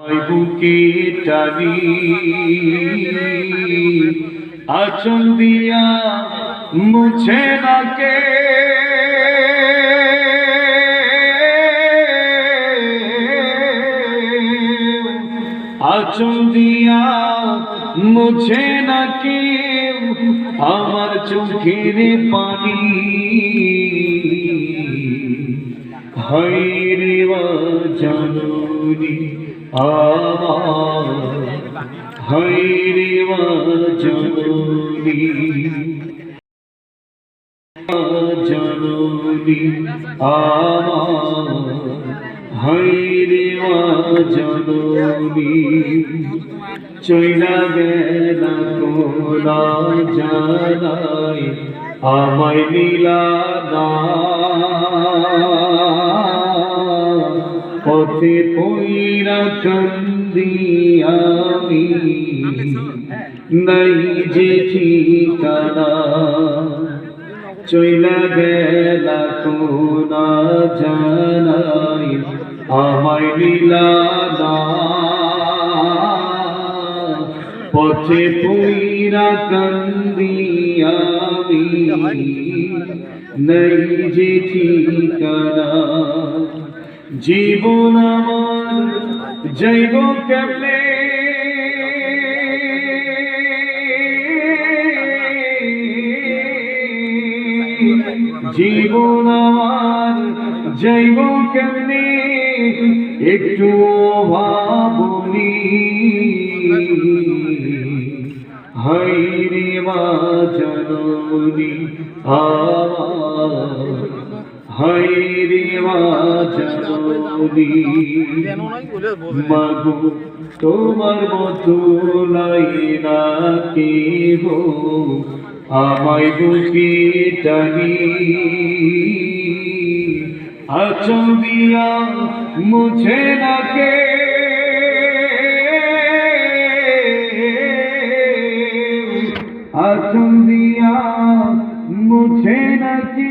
বুকে টানি আচল দিয়া মুছে নাকে। আচল দিয়া মুছে নাকে। আমার চোখের পানি। হাইরে জানুনি আমার হাইরে জানুনি জানুনি আমার হাইরে জানুনি চইলা গেলা কোলা জানাই আমায় নীলা না পথে পইরা কান্দি আমি নাই যে ঠিকানা, চইলা গেলা কোনা জানাই, আমায় না। পথে পইরা কান্দি আমি নাই যে ঠিকানা জীবন আমার জৈব কেমনে? জীবন আমার জৈব কেমনে? একটু ভাবনি হাইরে মা জননী আমার মাগো, তোমার মতো লাইনা কেহ। আমায় বুকে টানি আচল দিয়া মুছে নাকে আচল দিয়া মুছে নাকে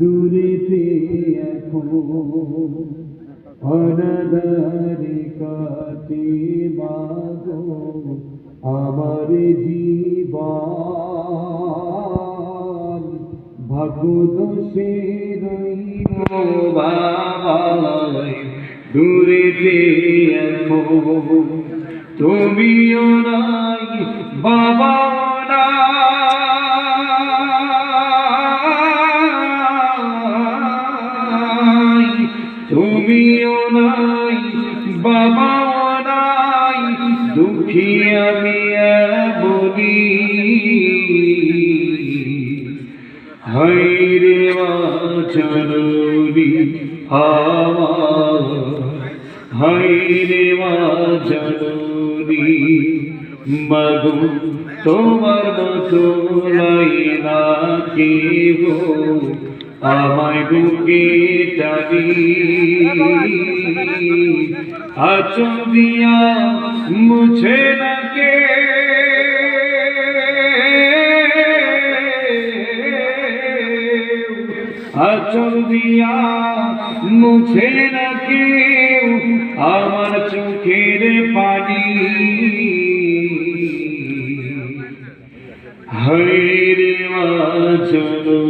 দূরেতে এখন অনাদারে কাটে মাগো আমার জীবন। ভাগ্য দোষে রইল তুমিও তুমিও নাই, বাবাও নাই, দুঃখী আমি বলি হাইরে জননী আমার হাইরে জননী মগু, তোমার মতো লাইনা কে গো আমায় বুকে টানি। আচল দিয়া মুছে নাকে আচল দিয়া মুছে না কেউ আমার চোখের পানি। হইরে মা জননী